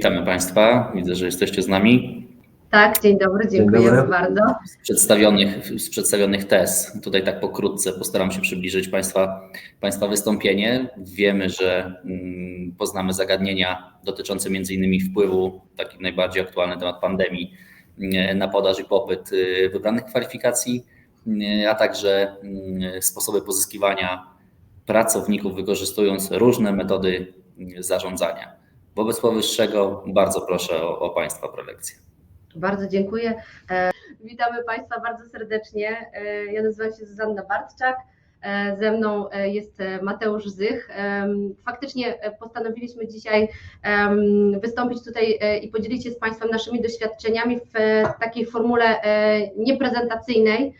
Witamy Państwa. Widzę, że jesteście z nami. Tak, dzień dobry, dziękuję Dzień dobry. bardzo. Z przedstawionych, z przedstawionych tez, tutaj tak pokrótce postaram się przybliżyć Państwa, Państwa wystąpienie. Wiemy, że mm, poznamy zagadnienia dotyczące między innymi wpływu, taki najbardziej aktualny temat pandemii, mm, na podaż i popyt y, wybranych kwalifikacji, y, a także mm, sposoby pozyskiwania pracowników, wykorzystując różne metody zarządzania. Wobec powyższego bardzo proszę o, o Państwa prelekcję. Bardzo dziękuję. E, Witamy Państwa bardzo serdecznie. E, Ja nazywam się Zuzanna Bartczak. E, Ze mną jest Mateusz Zych. Faktycznie postanowiliśmy dzisiaj wystąpić tutaj i podzielić się z Państwem naszymi doświadczeniami w takiej formule nieprezentacyjnej,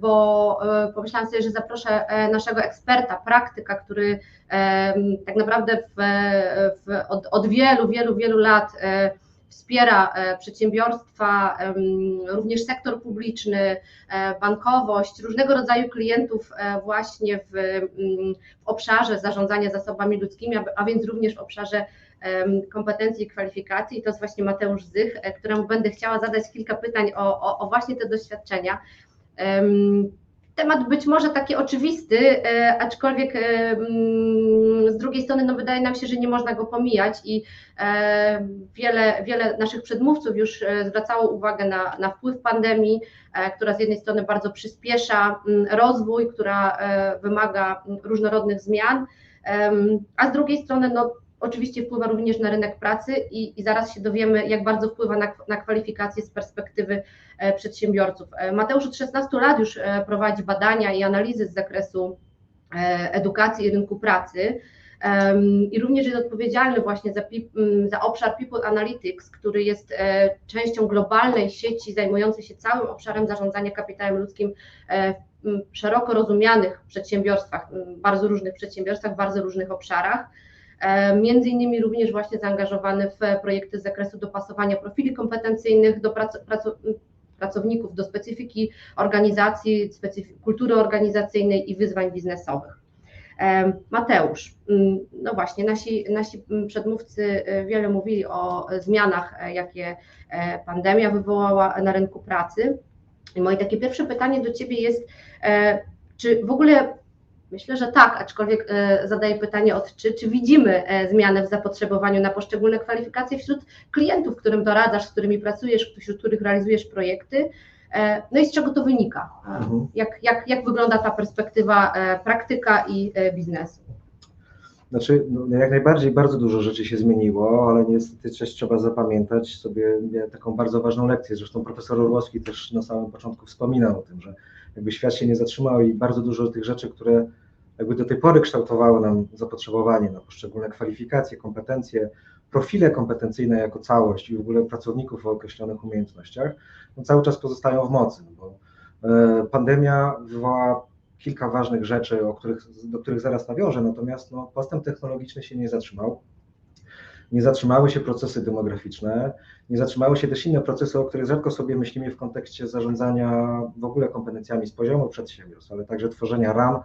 bo e, pomyślałam sobie, że zaproszę e, naszego eksperta, praktyka, który tak naprawdę w, w, od, od wielu, wielu, wielu lat e, wspiera e, przedsiębiorstwa, również sektor publiczny, e, bankowość, różnego rodzaju klientów e, właśnie w, w obszarze zarządzania zasobami ludzkimi, a- więc również w obszarze kompetencji i kwalifikacji. I to jest właśnie Mateusz Zych, e, któremu będę chciała zadać kilka pytań o, o, o właśnie te doświadczenia. Em, Temat być może taki oczywisty, e, aczkolwiek z drugiej strony no wydaje nam się, że nie można go pomijać i e, wiele, wiele naszych przedmówców już e, zwracało uwagę na, na wpływ pandemii, która z jednej strony bardzo przyspiesza mm, rozwój, która wymaga mm, różnorodnych zmian, a z drugiej strony no, oczywiście wpływa również na rynek pracy i, i zaraz się dowiemy, jak bardzo wpływa na, na kwalifikacje z perspektywy e, przedsiębiorców. E, Mateusz od 16 lat już e, prowadzi badania i analizy z zakresu edukacji i rynku pracy. I również jest odpowiedzialny właśnie za, za obszar People Analytics, który jest częścią globalnej sieci zajmującej się całym obszarem zarządzania kapitałem ludzkim w szeroko rozumianych przedsiębiorstwach, bardzo różnych przedsiębiorstwach, w bardzo różnych obszarach. E, Między innymi również właśnie zaangażowany w projekty z zakresu dopasowania profili kompetencyjnych do prac, pracu, pracowników, do specyfiki organizacji, specyfiki kultury organizacyjnej i wyzwań biznesowych. E, Mateusz, mm, no właśnie, nasi, nasi przedmówcy e, wiele mówili o zmianach, jakie pandemia wywołała na rynku pracy. Moje takie pierwsze pytanie do Ciebie jest, czy w ogóle, myślę, że tak, aczkolwiek e, zadaję pytanie od czy, czy widzimy e, zmianę w zapotrzebowaniu na poszczególne kwalifikacje wśród klientów, którym doradzasz, z którymi pracujesz, wśród których realizujesz projekty, E, no i z czego to wynika? Mhm. Jak, jak, jak wygląda ta perspektywa praktyka i biznesu? Znaczy, no, jak najbardziej bardzo dużo rzeczy się zmieniło, ale niestety też trzeba zapamiętać sobie taką bardzo ważną lekcję. Zresztą profesor Orłowski też na samym początku wspominał o tym, że jakby świat się nie zatrzymał i bardzo dużo tych rzeczy, które jakby do tej pory kształtowały nam zapotrzebowanie na poszczególne kwalifikacje, kompetencje, profile kompetencyjne jako całość i w ogóle pracowników o określonych umiejętnościach, no cały czas pozostają w mocy, no bo e, pandemia wywołała kilka ważnych rzeczy, o których, do których zaraz nawiążę, natomiast no, postęp technologiczny się nie zatrzymał. Nie zatrzymały się procesy demograficzne, nie zatrzymały się też inne procesy, o których rzadko sobie myślimy w kontekście zarządzania w ogóle kompetencjami z poziomu przedsiębiorstw, ale także tworzenia ram,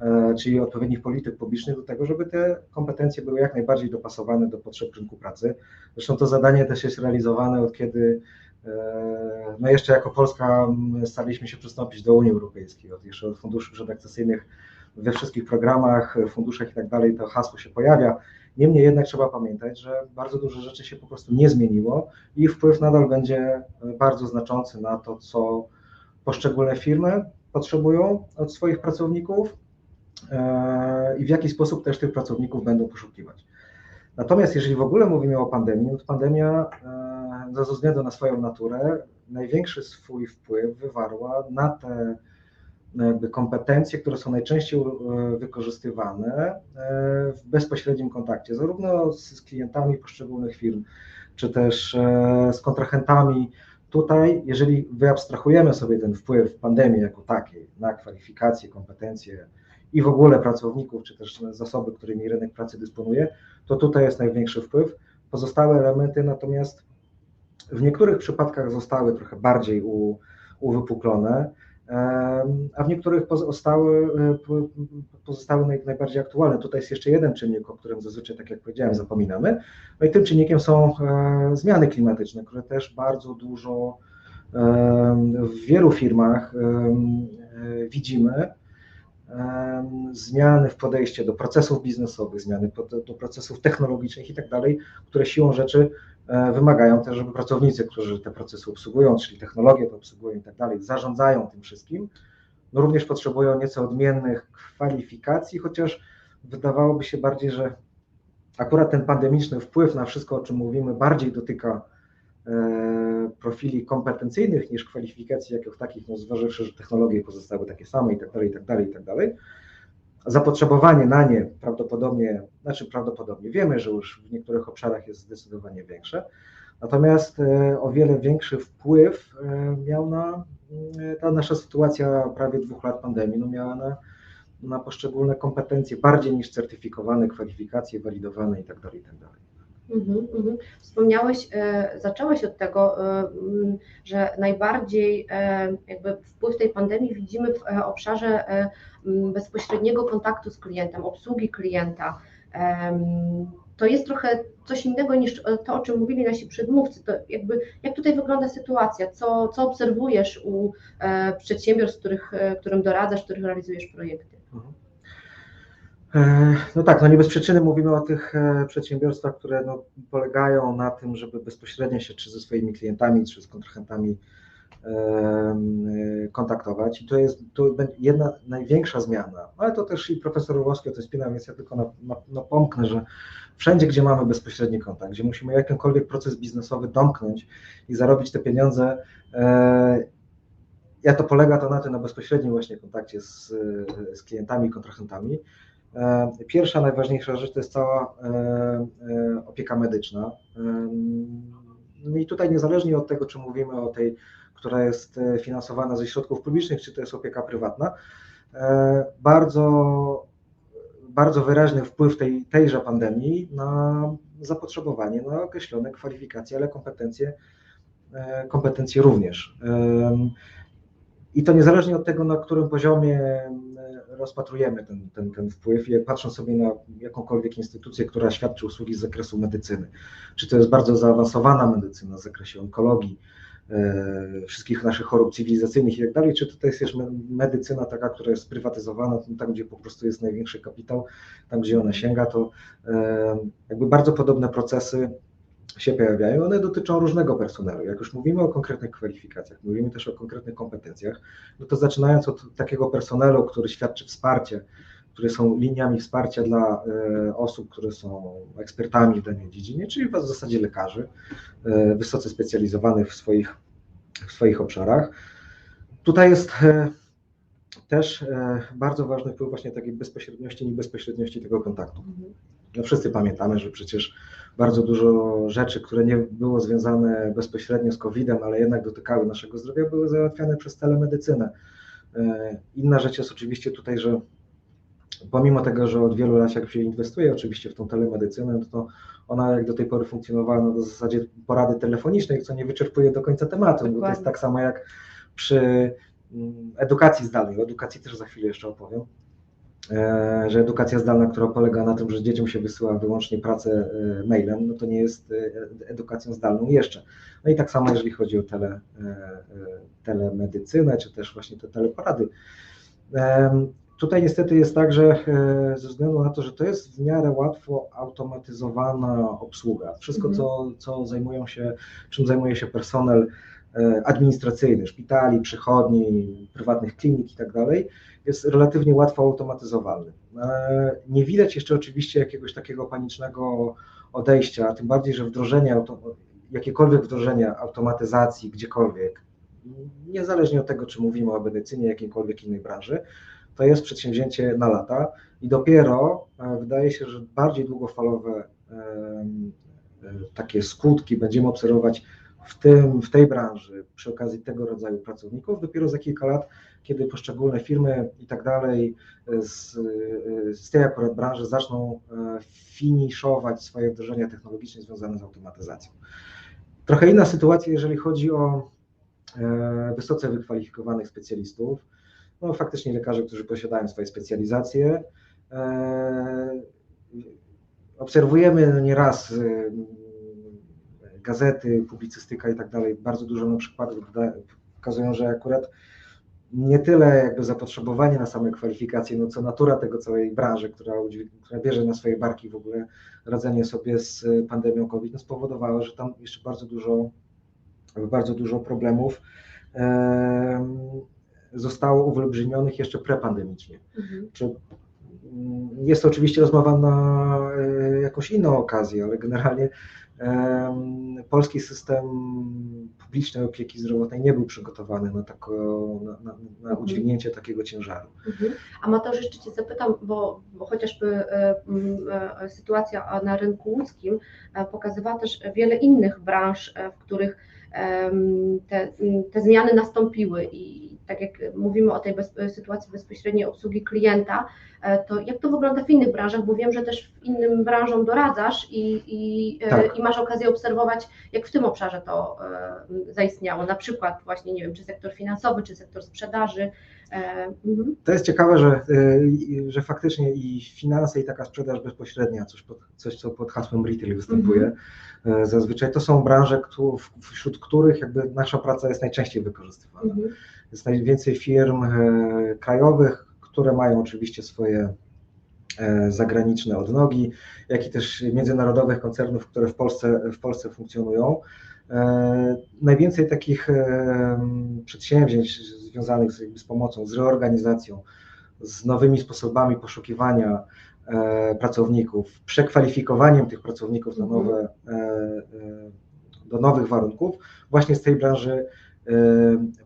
e, czyli odpowiednich polityk publicznych do tego, żeby te kompetencje były jak najbardziej dopasowane do potrzeb rynku pracy. Zresztą to zadanie też jest realizowane od kiedy e, no jeszcze jako Polska staraliśmy się przystąpić do Unii Europejskiej, jeszcze od funduszy przedakcesyjnych we wszystkich programach, funduszach i tak dalej to hasło się pojawia. Niemniej jednak trzeba pamiętać, że bardzo dużo rzeczy się po prostu nie zmieniło i wpływ nadal będzie e, bardzo znaczący na to, co poszczególne firmy potrzebują od swoich pracowników e, i w jaki sposób też tych pracowników będą poszukiwać. Natomiast jeżeli w ogóle mówimy o pandemii, no to pandemia e, ze względu na swoją naturę największy swój wpływ wywarła na te jakby kompetencje, które są najczęściej e, wykorzystywane e, w bezpośrednim kontakcie, zarówno z, z klientami poszczególnych firm, czy też e, z kontrahentami. Tutaj, jeżeli wyabstrahujemy sobie ten wpływ pandemii jako takiej na kwalifikacje, kompetencje i w ogóle pracowników, czy też zasoby, którymi rynek pracy dysponuje, to tutaj jest największy wpływ. Pozostałe elementy natomiast w niektórych przypadkach zostały trochę bardziej u, uwypuklone. A w niektórych pozostały, e, po- pozostały naj, najbardziej aktualne. Tutaj jest jeszcze jeden czynnik, o którym zazwyczaj, tak jak powiedziałem, zapominamy. No i tym czynnikiem są e, zmiany klimatyczne, które też bardzo dużo w wielu firmach e, widzimy. Zmiany w podejściu do procesów biznesowych, zmiany do procesów technologicznych i tak dalej, które siłą rzeczy e, wymagają też, żeby pracownicy, którzy te procesy obsługują, czyli technologie to obsługują i tak dalej, zarządzają tym wszystkim, no również potrzebują nieco odmiennych kwalifikacji, chociaż wydawałoby się bardziej, że akurat ten pandemiczny wpływ na wszystko, o czym mówimy, bardziej dotyka profili kompetencyjnych niż kwalifikacji jako takich, no zważywszy, że technologie pozostały takie same i tak dalej, i tak dalej, i tak dalej. Zapotrzebowanie na nie prawdopodobnie, znaczy prawdopodobnie wiemy, że już w niektórych obszarach jest zdecydowanie większe, natomiast e, o wiele większy wpływ e, miał na e, ta nasza sytuacja prawie dwóch lat pandemii, no miała na, na poszczególne kompetencje bardziej niż certyfikowane, kwalifikacje walidowane i tak dalej, i tak dalej. Mhm, mhm. Wspomniałeś, e, zacząłeś od tego, e, że najbardziej e, jakby wpływ tej pandemii widzimy w obszarze bezpośredniego kontaktu z klientem, obsługi klienta. To jest trochę coś innego niż to, o czym mówili nasi przedmówcy. To jakby, jak tutaj wygląda sytuacja? Co, co obserwujesz u przedsiębiorstw, których, którym doradzasz, których realizujesz projekty? E, No tak, no nie bez przyczyny mówimy o tych e, przedsiębiorstwach, które no, polegają na tym, żeby bezpośrednio się czy ze swoimi klientami, czy z kontrahentami e, kontaktować. I to jest to jedna największa zmiana, ale to też i profesor Orłowski o tym spina, więc ja tylko na- na- napomknę, że wszędzie, gdzie mamy bezpośredni kontakt, gdzie musimy jakikolwiek proces biznesowy domknąć i zarobić te pieniądze, e, ja to polega to na tym, na bezpośrednim właśnie kontakcie z, e, z klientami, kontrahentami. E, Pierwsza, najważniejsza rzecz to jest cała e, e, opieka medyczna. No I tutaj niezależnie od tego, czy mówimy o tej, która jest finansowana ze środków publicznych, czy to jest opieka prywatna, bardzo, bardzo wyraźny wpływ tej, tejże pandemii na zapotrzebowanie na określone kwalifikacje, ale kompetencje, kompetencje również. I to niezależnie od tego, na którym poziomie rozpatrujemy ten, ten, ten wpływ, patrząc sobie na jakąkolwiek instytucję, która świadczy usługi z zakresu medycyny. Czy to jest bardzo zaawansowana medycyna w zakresie onkologii, e, wszystkich naszych chorób cywilizacyjnych i tak dalej, czy to jest też me- medycyna taka, która jest sprywatyzowana, tam gdzie po prostu jest największy kapitał, tam gdzie ona sięga, to e, jakby bardzo podobne procesy się pojawiają, one dotyczą różnego personelu. Jak już mówimy o konkretnych kwalifikacjach, mówimy też o konkretnych kompetencjach, no to zaczynając od takiego personelu, który świadczy wsparcie, które są liniami wsparcia dla e, osób, które są ekspertami w danej dziedzinie, czyli w zasadzie lekarzy, e, wysoce specjalizowanych w swoich, w swoich obszarach. Tutaj jest e, też bardzo ważny wpływ właśnie takiej bezpośredniości i bezpośredniości tego kontaktu. No wszyscy pamiętamy, że przecież bardzo dużo rzeczy, które nie było związane bezpośrednio z COVID-em, ale jednak dotykały naszego zdrowia, były załatwiane przez telemedycynę. E, Inna rzecz jest oczywiście tutaj, że pomimo tego, że od wielu lat jak się inwestuje oczywiście w tą telemedycynę, to ona jak do tej pory funkcjonowała na zasadzie porady telefonicznej, co nie wyczerpuje do końca tematu, bo to jest Dokładnie. tak samo jak przy mm, edukacji zdalnej. O edukacji też za chwilę jeszcze opowiem że edukacja zdalna, która polega na tym, że dzieciom się wysyła wyłącznie pracę e, mailem, no to nie jest e, edukacją zdalną jeszcze. No i tak samo, jeżeli chodzi o tele, e, e, telemedycynę, czy też właśnie te teleporady. Tutaj niestety jest tak, że e, ze względu na to, że to jest w miarę łatwo automatyzowana obsługa. Wszystko, Mhm. co, co zajmują się, czym zajmuje się personel e, administracyjny, szpitali, przychodni, prywatnych klinik i tak dalej, jest relatywnie łatwo automatyzowalny. E, Nie widać jeszcze oczywiście jakiegoś takiego panicznego odejścia, tym bardziej, że wdrożenie, jakiekolwiek wdrożenie automatyzacji gdziekolwiek, niezależnie od tego, czy mówimy o medycynie, jakiejkolwiek innej branży, to jest przedsięwzięcie na lata i dopiero e, wydaje się, że bardziej długofalowe takie skutki będziemy obserwować w, tym, w tej branży przy okazji tego rodzaju pracowników dopiero za kilka lat, kiedy poszczególne firmy i tak dalej z, e, z tej akurat branży zaczną e, finiszować swoje wdrożenia technologiczne związane z automatyzacją. Trochę inna sytuacja, jeżeli chodzi o e, wysoce wykwalifikowanych specjalistów, no faktycznie lekarze, którzy posiadają swoje specjalizacje. E, Obserwujemy nieraz gazety, publicystyka i tak dalej, bardzo dużo na przykładów pokazują, że akurat nie tyle jakby zapotrzebowanie na same kwalifikacje, no co natura tego całej branży, która, która bierze na swoje barki w ogóle radzenie sobie z y, pandemią COVID, no spowodowała, że tam jeszcze bardzo dużo, bardzo dużo problemów em, zostało uwyolbrzymionych jeszcze prepandemicznie. Mhm. Czy jest to oczywiście rozmowa na e, jakąś inną okazję, ale generalnie polski system publicznej opieki zdrowotnej nie był przygotowany na, tako, na, na, na Mhm. udźwignięcie takiego ciężaru. Mhm. A Mateusz, jeszcze Cię zapytam, bo, bo chociażby e, e, sytuacja na rynku łódzkim e, pokazywała też wiele innych branż, w których te, te zmiany nastąpiły i tak jak mówimy o tej bez, sytuacji bezpośredniej obsługi klienta, e, to jak to wygląda w innych branżach, bo wiem, że też w innym branżom doradzasz i, i, e, Tak. i masz okazję obserwować, jak w tym obszarze to e, zaistniało, na przykład właśnie, nie wiem, czy sektor finansowy, czy sektor sprzedaży. E, mhm. To jest ciekawe, że, y, że faktycznie i finanse, i taka sprzedaż bezpośrednia, coś, pod, coś co pod hasłem retail występuje, e, zazwyczaj to są branże, któ- wśród których jakby nasza praca jest najczęściej wykorzystywana. Mhm. Jest najwięcej firm e, krajowych, które mają oczywiście swoje e, zagraniczne odnogi, jak i też międzynarodowych koncernów, które w Polsce, w Polsce funkcjonują. E, Najwięcej takich e, przedsięwzięć związanych z, jakby z pomocą, z reorganizacją, z nowymi sposobami poszukiwania e, pracowników, przekwalifikowaniem tych pracowników do, Mhm. nowe, do nowych warunków, właśnie z tej branży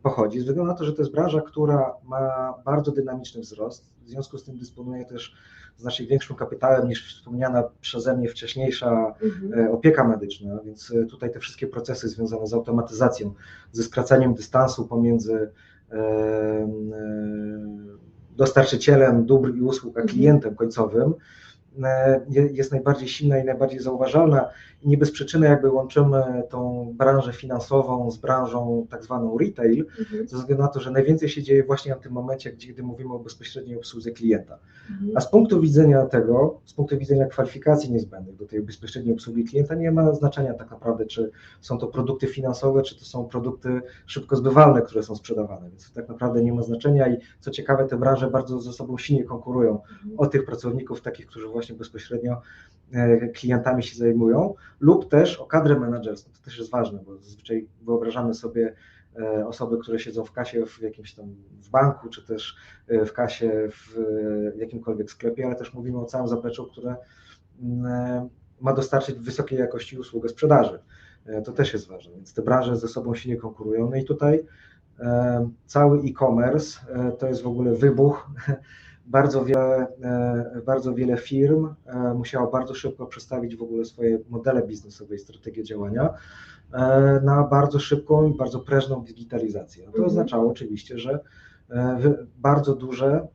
pochodzi. Ze względu na to, że to jest branża, która ma bardzo dynamiczny wzrost, w związku z tym dysponuje też znacznie większym kapitałem niż wspomniana przeze mnie wcześniejsza Mhm. e, opieka medyczna, więc e, tutaj te wszystkie procesy związane z automatyzacją, ze skracaniem dystansu pomiędzy e, dostarczycielem dóbr i usług, a Mhm. klientem końcowym, jest najbardziej silna i najbardziej zauważalna i nie bez przyczyny jakby łączymy tą branżę finansową z branżą tak zwaną retail, Mhm. ze względu na to, że najwięcej się dzieje właśnie w tym momencie, gdzie, gdy mówimy o bezpośredniej obsłudze klienta. Mhm. A z punktu widzenia tego, z punktu widzenia kwalifikacji niezbędnych do tej bezpośredniej obsługi klienta, nie ma znaczenia tak naprawdę, czy są to produkty finansowe, czy to są produkty szybko zbywalne, które są sprzedawane. Więc tak naprawdę nie ma znaczenia i co ciekawe, te branże bardzo ze sobą silnie konkurują Mhm. o tych pracowników, takich, którzy właśnie bezpośrednio e, klientami się zajmują, lub też o kadrę menedżerską. To też jest ważne, bo zazwyczaj wyobrażamy sobie e, osoby, które siedzą w kasie w jakimś tam w banku, czy też e, w kasie w jakimkolwiek sklepie, ale też mówimy o całym zapleczu, które mm, ma dostarczyć wysokiej jakości usługę sprzedaży. To też jest ważne, więc te branże ze sobą silnie konkurują. No i tutaj cały e-commerce to jest w ogóle wybuch. Bardzo wiele, e, bardzo wiele firm e, musiało bardzo szybko przestawić w ogóle swoje modele biznesowe i strategie działania e, na bardzo szybką i bardzo prężną digitalizację. To Mhm. oznaczało oczywiście, że bardzo duże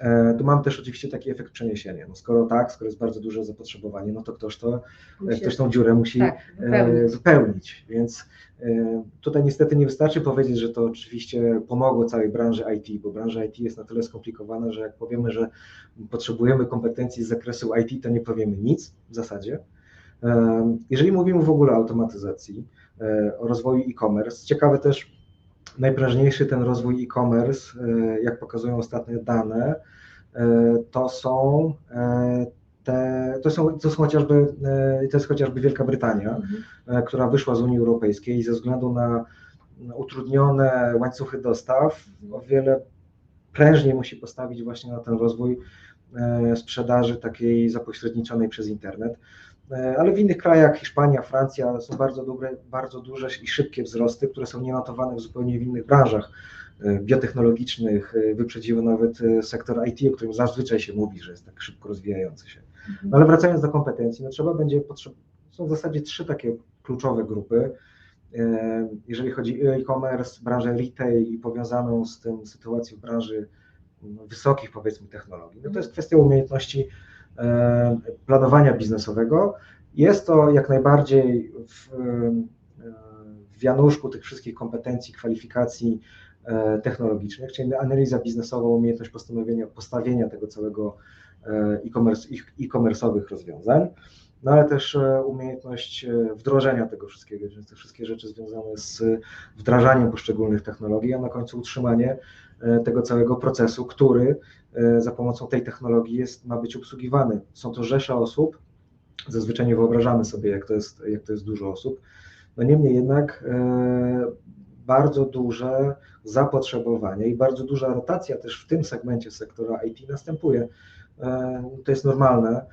E, Tu mam też oczywiście taki efekt przeniesienia. No skoro tak, skoro jest bardzo duże zapotrzebowanie, no to ktoś, to, Musi- ktoś tą dziurę musi tak, e, wypełnić. wypełnić. Więc e, tutaj niestety nie wystarczy powiedzieć, że to oczywiście pomogło całej branży IT, bo branża IT jest na tyle skomplikowana, że jak powiemy, że potrzebujemy kompetencji z zakresu IT, to nie powiemy nic w zasadzie. E, Jeżeli mówimy w ogóle o automatyzacji, e, o rozwoju e-commerce, ciekawe też najprężniejszy ten rozwój e-commerce, e, jak pokazują ostatnie dane, e, to są e, te, to są, to są chociażby, to jest chociażby Wielka Brytania, Mhm. która wyszła z Unii Europejskiej i ze względu na utrudnione łańcuchy dostaw o wiele prężniej musi postawić właśnie na ten rozwój sprzedaży takiej zapośredniczonej przez internet. E, Ale w innych krajach, Hiszpania, Francja, są bardzo, dobre, bardzo duże i szybkie wzrosty, które są nienotowane w zupełnie w innych branżach e, biotechnologicznych. E, Wyprzedziły nawet sektor IT, o którym zazwyczaj się mówi, że jest tak szybko rozwijający się. Mhm. No ale wracając do kompetencji, no trzeba będzie potrzeb... są w zasadzie trzy takie kluczowe grupy. Jeżeli chodzi o e-commerce, branżę retail i powiązaną z tym sytuacją w branży no, wysokich powiedzmy technologii, no to jest kwestia umiejętności planowania biznesowego. Jest to jak najbardziej w, e, w wianuszku tych wszystkich kompetencji, kwalifikacji e, technologicznych, czyli analiza biznesowa, umiejętność postanowienia, postawienia tego całego e, e-commerce, e-commerce'owych rozwiązań, no ale też e, umiejętność e, wdrożenia tego wszystkiego, więc te wszystkie rzeczy związane z wdrażaniem poszczególnych technologii, a na końcu utrzymanie e, tego całego procesu, który za pomocą tej technologii jest, ma być obsługiwany. Są to rzesze osób, zazwyczaj nie wyobrażamy sobie, jak to jest, jak to jest dużo osób. No niemniej jednak bardzo duże zapotrzebowanie i bardzo duża rotacja też w tym segmencie sektora IT następuje. To jest normalne.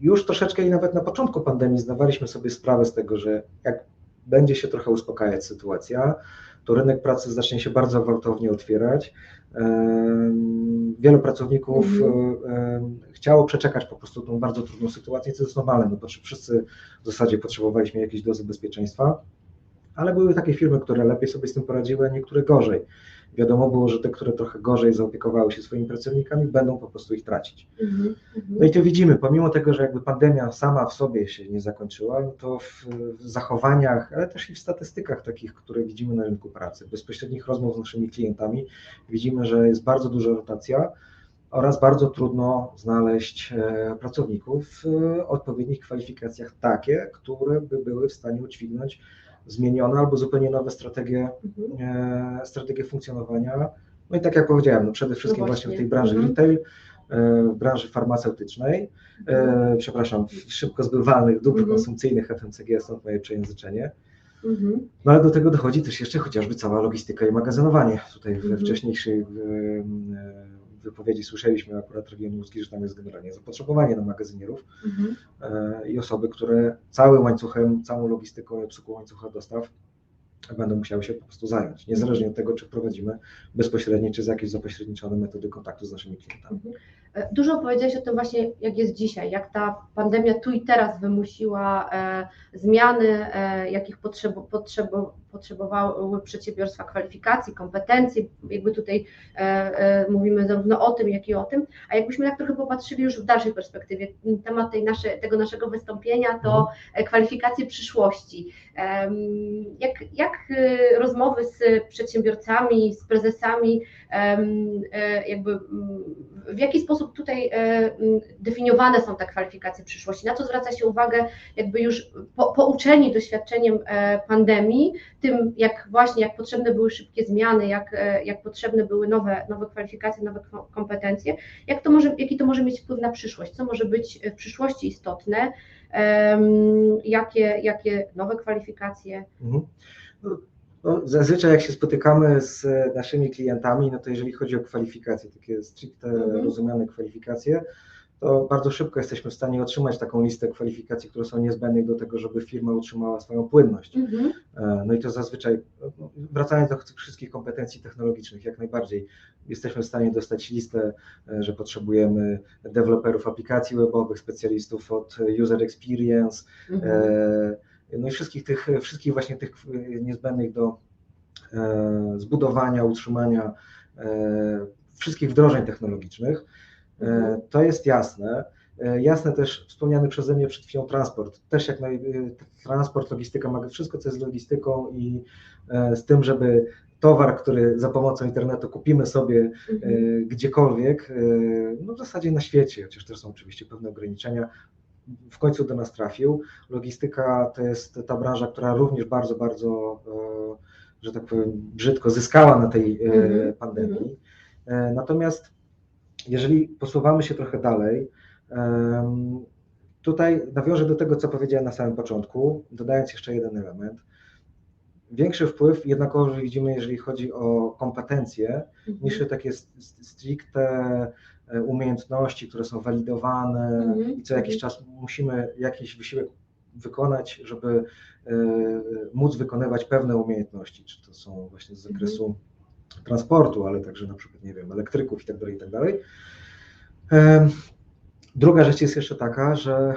Już troszeczkę i nawet na początku pandemii zdawaliśmy sobie sprawę z tego, że jak będzie się trochę uspokajać sytuacja, to rynek pracy zacznie się bardzo gwałtownie otwierać. Wielu pracowników em, chciało przeczekać po prostu tą bardzo trudną sytuację, co jest normalne, no bo wszyscy w zasadzie potrzebowaliśmy jakiejś dozy bezpieczeństwa, ale były takie firmy, które lepiej sobie z tym poradziły, a niektóre gorzej. Wiadomo było, że te, które trochę gorzej zaopiekowały się swoimi pracownikami, będą po prostu ich tracić. Mhm. No Mhm. i to widzimy, pomimo tego, że jakby pandemia sama w sobie się nie zakończyła, no to w, w zachowaniach, ale też i w statystykach takich, które widzimy na rynku pracy, bezpośrednich rozmów z naszymi klientami, widzimy, że jest bardzo duża rotacja oraz bardzo trudno znaleźć e, pracowników w odpowiednich kwalifikacjach takie, które by były w stanie udźwignąć zmienione albo zupełnie nowe strategie Mhm. e, strategię funkcjonowania. No i tak jak powiedziałem, no przede wszystkim No właśnie. właśnie. w tej branży Mhm. retail, e, w branży farmaceutycznej, e, przepraszam, w szybko zbywalnych dóbr Mhm. konsumpcyjnych FMCG, stąd moje przejęzyczenie. Mhm. No ale do tego dochodzi też jeszcze chociażby cała logistyka i magazynowanie. Tutaj we Mhm. wcześniejszej wypowiedzi słyszeliśmy akurat region łódzki, że tam jest generalnie zapotrzebowanie na magazynierów Mhm. e, i osoby, które całym łańcuchem, całą logistyką i obsługą łańcucha dostaw będą musiały się po prostu zająć, niezależnie od tego, czy prowadzimy bezpośrednie, czy z jakieś zapośredniczone metody kontaktu z naszymi klientami. E, Dużo powiedziałeś o tym właśnie, jak jest dzisiaj, jak ta pandemia tu i teraz wymusiła e, zmiany, e, jakich potrzebo, potrzebo, potrzebowały przedsiębiorstwa kwalifikacji, kompetencji. Jakby tutaj e, e, mówimy zarówno o tym, jak i o tym. A jakbyśmy tak trochę popatrzyli już w dalszej perspektywie, temat tej nasze, tego naszego wystąpienia to e, kwalifikacje przyszłości. Jak, jak e, rozmowy z przedsiębiorcami, z prezesami, e, jakby mm, w jaki sposób tutaj e, mm, definiowane są te kwalifikacje przyszłości? Na co zwraca się uwagę, jakby już po, pouczeni doświadczeniem e, pandemii, tym jak właśnie jak potrzebne były szybkie zmiany, jak, e, jak potrzebne były nowe, nowe kwalifikacje, nowe ko- kompetencje, jak to może, jaki to może mieć wpływ na przyszłość? Co może być w przyszłości istotne? Jakie, jakie nowe kwalifikacje? Mhm. No, zazwyczaj jak się spotykamy z e, naszymi klientami, no to jeżeli chodzi o kwalifikacje, takie stricte Mhm. rozumiane kwalifikacje, to bardzo szybko jesteśmy w stanie otrzymać taką listę kwalifikacji, które są niezbędne do tego, żeby firma utrzymała swoją płynność. Mhm. E, No i to zazwyczaj, no, wracając do tych wszystkich kompetencji technologicznych, jak najbardziej jesteśmy w stanie dostać listę, e, że potrzebujemy deweloperów aplikacji webowych, specjalistów od user experience, Mhm. e, no i wszystkich tych, wszystkich właśnie tych e, niezbędnych do e, zbudowania, utrzymania e, wszystkich wdrożeń technologicznych. To jest jasne. Jasne też wspomniany przeze mnie przed chwilą transport. Też jak naj, transport, logistyka, wszystko co jest logistyką i z tym, żeby towar, który za pomocą internetu kupimy sobie Mhm. gdziekolwiek, no w zasadzie na świecie, chociaż też są oczywiście pewne ograniczenia, w końcu do nas trafił. Logistyka to jest ta branża, która również bardzo, bardzo, e, że tak powiem, brzydko zyskała na tej e, Mhm, pandemii. E, Natomiast jeżeli posuwamy się trochę dalej, tutaj nawiążę do tego, co powiedziałem na samym początku, dodając jeszcze jeden element. Większy wpływ jednakowoż widzimy, jeżeli chodzi o kompetencje, niż takie stricte umiejętności, które są walidowane Mhm, i co jakiś mhm. czas musimy jakiś wysiłek wykonać, żeby e, móc wykonywać pewne umiejętności, czy to są właśnie z zakresu transportu, ale także na przykład, nie wiem, elektryków i tak dalej, i tak Druga rzecz jest jeszcze taka, że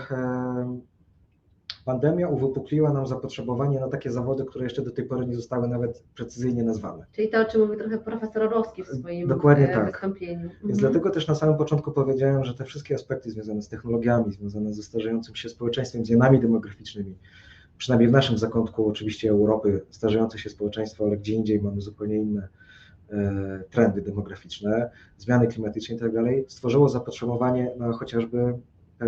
pandemia uwypukliła nam zapotrzebowanie na takie zawody, które jeszcze do tej pory nie zostały nawet precyzyjnie nazwane. Czyli to, o czym mówi trochę profesor Orłowski w swoim Dokładnie e, tak. wystąpieniu. Więc Mhm. dlatego też na samym początku powiedziałem, że te wszystkie aspekty związane z technologiami, związane ze starzejącym się społeczeństwem, zmianami demograficznymi, przynajmniej w naszym zakątku oczywiście Europy, starzejące się społeczeństwo, ale gdzie indziej mamy zupełnie inne e, trendy demograficzne, zmiany klimatyczne i tak dalej, stworzyło zapotrzebowanie na chociażby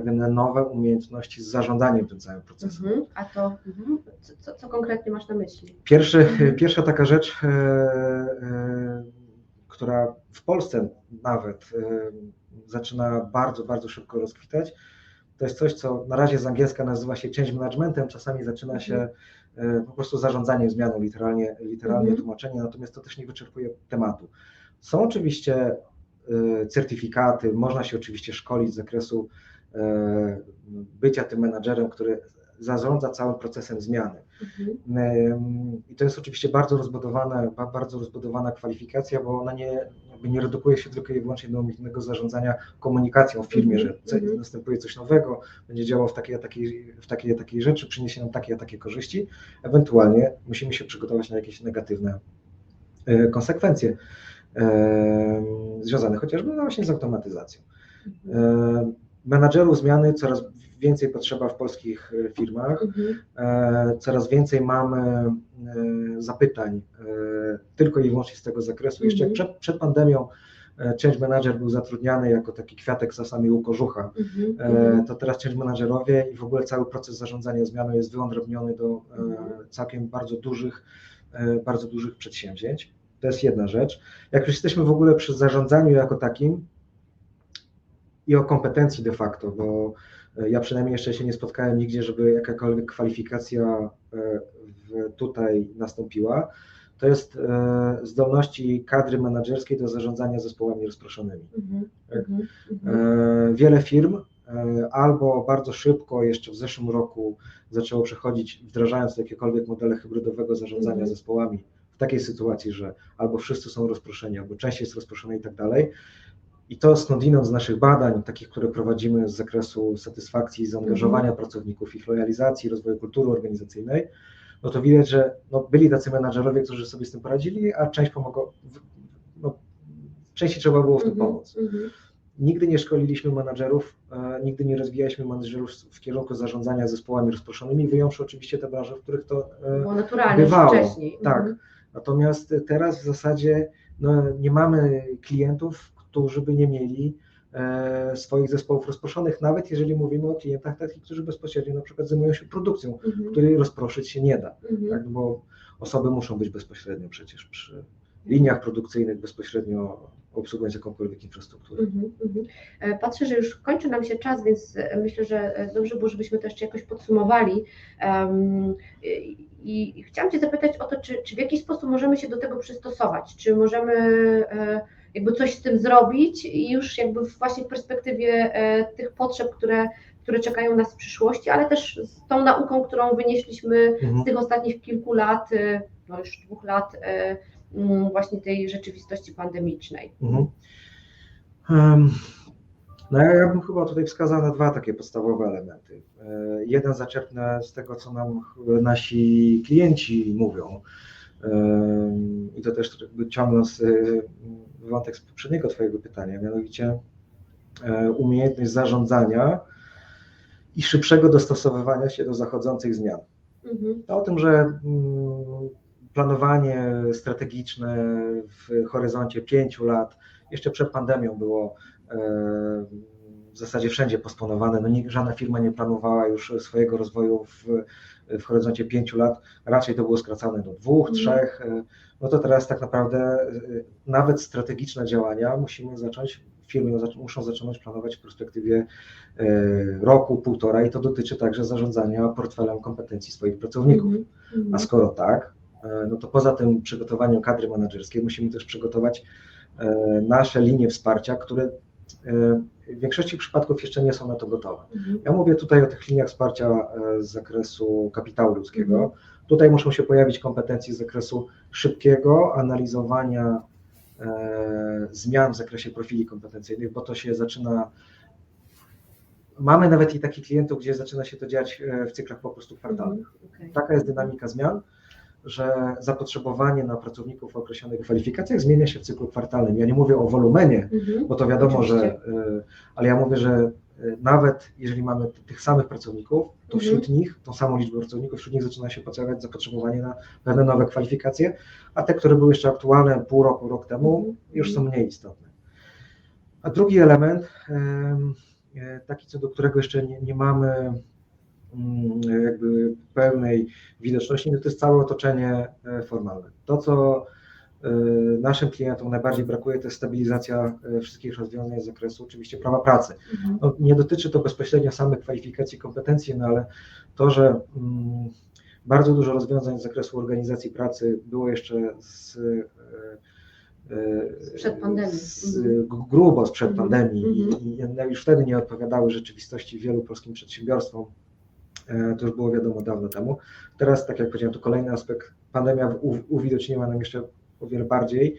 pewne nowe umiejętności z zarządzaniem tym całym procesem. Mhm. A to mhm. co, co, konkretnie masz na myśli? Pierwszy, Mhm. Pierwsza taka rzecz, e, e, która w Polsce nawet e, zaczyna bardzo, bardzo szybko rozkwitać, to jest coś, co na razie z angielska nazywa się change managementem, czasami zaczyna się e, po prostu zarządzaniem zmianą, literalnie, literalnie Mhm. tłumaczenie, natomiast to też nie wyczerpuje tematu. Są oczywiście certyfikaty, można się oczywiście szkolić z zakresu bycia tym menadżerem, który zarządza całym procesem zmiany. Mhm. Ym, I to jest oczywiście bardzo rozbudowana, ba- bardzo rozbudowana kwalifikacja, bo ona nie, nie redukuje się tylko i wyłącznie do umiejętnego zarządzania komunikacją w firmie, Mhm, że co, mhm. następuje coś nowego, będzie działał w takiej, a takiej, w takiej, a takiej rzeczy, przyniesie nam takie, a takie korzyści. Ewentualnie musimy się przygotować na jakieś negatywne e, konsekwencje e, związane chociażby no właśnie z automatyzacją. Mhm. Menadżerów zmiany coraz więcej potrzeba w polskich e, firmach. Mhm. E, Coraz więcej mamy e, zapytań tylko i wyłącznie z tego zakresu. Jeszcze Mhm. przed, przed pandemią change manager był zatrudniany jako taki kwiatek czasami u kożucha. Mhm. Mhm. To teraz change managerowie i w ogóle cały proces zarządzania zmianą jest wyodrębniony do Mhm. całkiem bardzo dużych, bardzo dużych przedsięwzięć. To jest jedna rzecz. Jak już jesteśmy w ogóle przy zarządzaniu jako takim i o kompetencji de facto, bo e, ja przynajmniej jeszcze się nie spotkałem nigdzie, żeby jakakolwiek kwalifikacja e, tutaj nastąpiła, to jest e, zdolności kadry menedżerskiej do zarządzania zespołami rozproszonymi. Mhm. Tak. Mhm. Mhm. Wiele firm albo bardzo szybko, jeszcze w zeszłym roku, zaczęło przechodzić, wdrażając jakiekolwiek modele hybrydowego zarządzania Mhm. zespołami w takiej sytuacji, że albo wszyscy są rozproszeni, albo część jest rozproszona i tak dalej. I to skądinąd z naszych badań, takich, które prowadzimy z zakresu satysfakcji, zaangażowania pracowników, ich lojalizacji, rozwoju kultury organizacyjnej, no to widać, że no, byli tacy menadżerowie, którzy sobie z tym poradzili, a część pomogła, w- no, części trzeba było w tym Mhm. pomóc. Mhm. Nigdy nie szkoliliśmy menadżerów, e, nigdy nie rozwijaliśmy menadżerów w kierunku zarządzania zespołami rozproszonymi, wyjąwszy oczywiście te branże, w których to e, Było naturalnie bywało. wcześniej. Tak. Mhm. Natomiast teraz w zasadzie no, nie mamy klientów, którzy by nie mieli e, swoich zespołów rozproszonych, nawet jeżeli mówimy o klientach takich, którzy bezpośrednio na przykład zajmują się produkcją, Mhm. której rozproszyć się nie da, Mhm. tak? bo osoby muszą być bezpośrednio przecież przy liniach produkcyjnych, bezpośrednio obsługując jakąkolwiek infrastrukturę. Mhm, mhm. E, Patrzę, że już kończy nam się czas, więc e, myślę, że dobrze było, żebyśmy to jeszcze jakoś podsumowali. Em, I, i chciałam Cię zapytać o to, czy, czy w jakiś sposób możemy się do tego przystosować? Czy możemy jakby coś z tym zrobić i już jakby właśnie w perspektywie e, tych potrzeb, które, które czekają nas w przyszłości, ale też z tą nauką, którą wynieśliśmy Mhm. z tych ostatnich kilku lat, e, no już dwóch lat, e, mm, właśnie tej rzeczywistości pandemicznej. Mhm. Em, No ja, bym chyba tutaj wskazał na dwa takie podstawowe elementy. Jeden zaczerpnę z tego, co nam nasi klienci mówią. I to też jakby ciągnąc e, wątek z poprzedniego Twojego pytania, mianowicie e, umiejętność zarządzania i szybszego dostosowywania się do zachodzących zmian. Mhm. O tym, że mm, planowanie strategiczne w horyzoncie pięciu lat, jeszcze przed pandemią było e, w zasadzie wszędzie posponowane. No, nikt, żadna firma nie planowała już swojego rozwoju w, w horyzoncie pięciu lat. Raczej to było skracane do dwóch, Mhm. trzech. No to teraz tak naprawdę e, nawet strategiczne działania musimy zacząć, firmy muszą zacząć planować w perspektywie e, roku, półtora i to dotyczy także zarządzania portfelem kompetencji swoich pracowników. Mhm. A skoro tak, e, no to poza tym przygotowaniem kadry menedżerskiej musimy też przygotować nasze linie wsparcia, które w większości przypadków jeszcze nie są na to gotowe. Mhm. Ja mówię tutaj o tych liniach wsparcia e, z zakresu kapitału ludzkiego. Mhm. Tutaj muszą się pojawić kompetencje z zakresu szybkiego analizowania e, zmian w zakresie profili kompetencyjnych, bo to się zaczyna. Mamy nawet i takich klientów, gdzie zaczyna się to dziać e, w cyklach po prostu kwartalnych. Mhm. Okej. Taka jest dynamika zmian, że zapotrzebowanie na pracowników o określonych kwalifikacjach zmienia się w cyklu kwartalnym. Ja nie mówię o wolumenie, Mhm. bo to wiadomo, Oczywiście. że, ale ja mówię, że nawet jeżeli mamy tych samych pracowników, to Mhm. wśród nich, tą samą liczbę pracowników, wśród nich zaczyna się pojawiać zapotrzebowanie na pewne nowe kwalifikacje, a te, które były jeszcze aktualne pół roku, rok temu, Mhm. już są mniej istotne. A drugi element, em, e, taki co do którego jeszcze nie, nie mamy jakby pełnej widoczności, no to jest całe otoczenie e, formalne. To, co e, naszym klientom najbardziej brakuje, to jest stabilizacja e, wszystkich rozwiązań z zakresu oczywiście prawa pracy. Mhm. No, nie dotyczy to bezpośrednio samych kwalifikacji i kompetencji, no ale to, że mm, bardzo dużo rozwiązań z zakresu organizacji pracy było jeszcze z, Sprzed pandemii. z, Mhm. grubo sprzed Mhm. pandemii Mhm. i, i one już wtedy nie odpowiadały rzeczywistości wielu polskim przedsiębiorstwom. E, To już było wiadomo dawno temu. Teraz, tak jak powiedziałem, to kolejny aspekt. Pandemia uwidoczniła nam jeszcze o wiele bardziej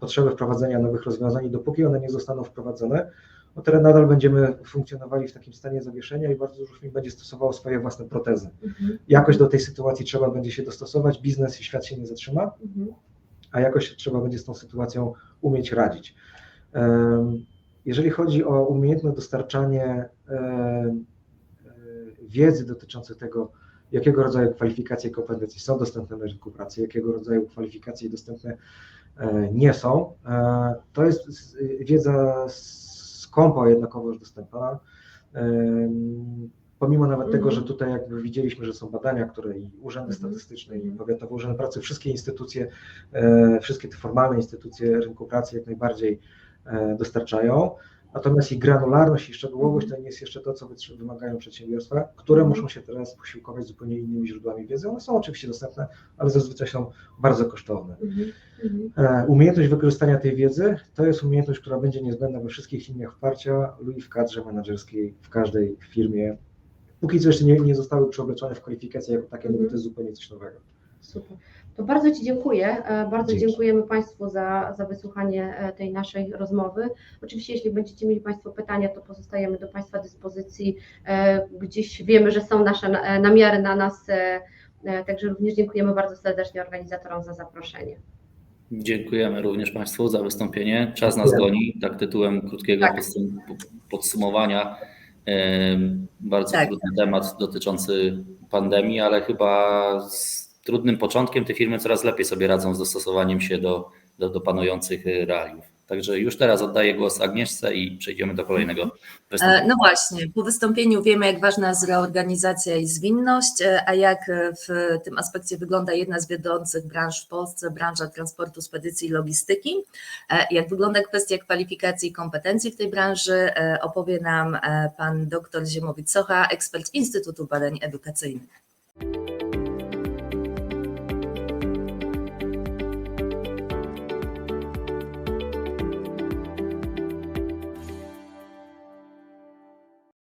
potrzebę wprowadzenia nowych rozwiązań i dopóki one nie zostaną wprowadzone, no teraz nadal będziemy funkcjonowali w takim stanie zawieszenia i bardzo dużo firm będzie stosowało swoje własne protezy. Mhm. Jakoś do tej sytuacji trzeba będzie się dostosować, biznes i świat się nie zatrzyma, Mhm. a jakoś trzeba będzie z tą sytuacją umieć radzić. Jeżeli chodzi o umiejętne dostarczanie wiedzy dotyczącej tego, jakiego rodzaju kwalifikacje i kompetencje są dostępne na rynku pracy, jakiego rodzaju kwalifikacje dostępne e, nie są, e, to jest wiedza skąpo jednakowoż dostępna. Em, Pomimo nawet Mhm. tego, że tutaj jakby widzieliśmy, że są badania, które i urzędy Mhm. statystyczne, i Mhm. powiatowe urzędy pracy, wszystkie instytucje, e, wszystkie te formalne instytucje rynku pracy jak najbardziej e, dostarczają. Natomiast ich granularność i szczegółowość to nie jest jeszcze to, co wymagają przedsiębiorstwa, które Mhm. muszą się teraz posiłkować zupełnie innymi źródłami wiedzy. One są oczywiście dostępne, ale zazwyczaj są bardzo kosztowne. Mhm. Mhm. E, Umiejętność wykorzystania tej wiedzy to jest umiejętność, która będzie niezbędna we wszystkich liniach wsparcia lub i w kadrze menedżerskiej w każdej firmie. Póki co jeszcze nie, nie zostały przeobleczone w kwalifikacje jako takie, no bo Mhm. to jest zupełnie coś nowego. Super. To bardzo Ci dziękuję. E, Bardzo Dzięki. dziękujemy Państwu za, za wysłuchanie e, tej naszej rozmowy. Oczywiście, jeśli będziecie mieli Państwo pytania, to pozostajemy do Państwa dyspozycji. E, Gdzieś wiemy, że są nasze na- namiary na nas, także również dziękujemy bardzo serdecznie organizatorom za zaproszenie. Dziękujemy również Państwu za wystąpienie. Czas nas goni, tak tytułem krótkiego Tak. podsum- podsumowania. Bardzo Tak. trudny temat dotyczący pandemii, ale chyba z trudnym początkiem te firmy coraz lepiej sobie radzą z dostosowaniem się do, do, do panujących e, realiów. Także już teraz oddaję głos Agnieszce i przejdziemy do kolejnego E, wystąpienia. No właśnie, po wystąpieniu wiemy, jak ważna jest reorganizacja i zwinność, e, a jak e, w tym aspekcie wygląda jedna z wiodących branż w Polsce, branża transportu, spedycji i logistyki. E, Jak wygląda kwestia kwalifikacji i kompetencji w tej branży, e, opowie nam e, pan dr Ziemowit-Socha, ekspert Instytutu Badań Edukacyjnych.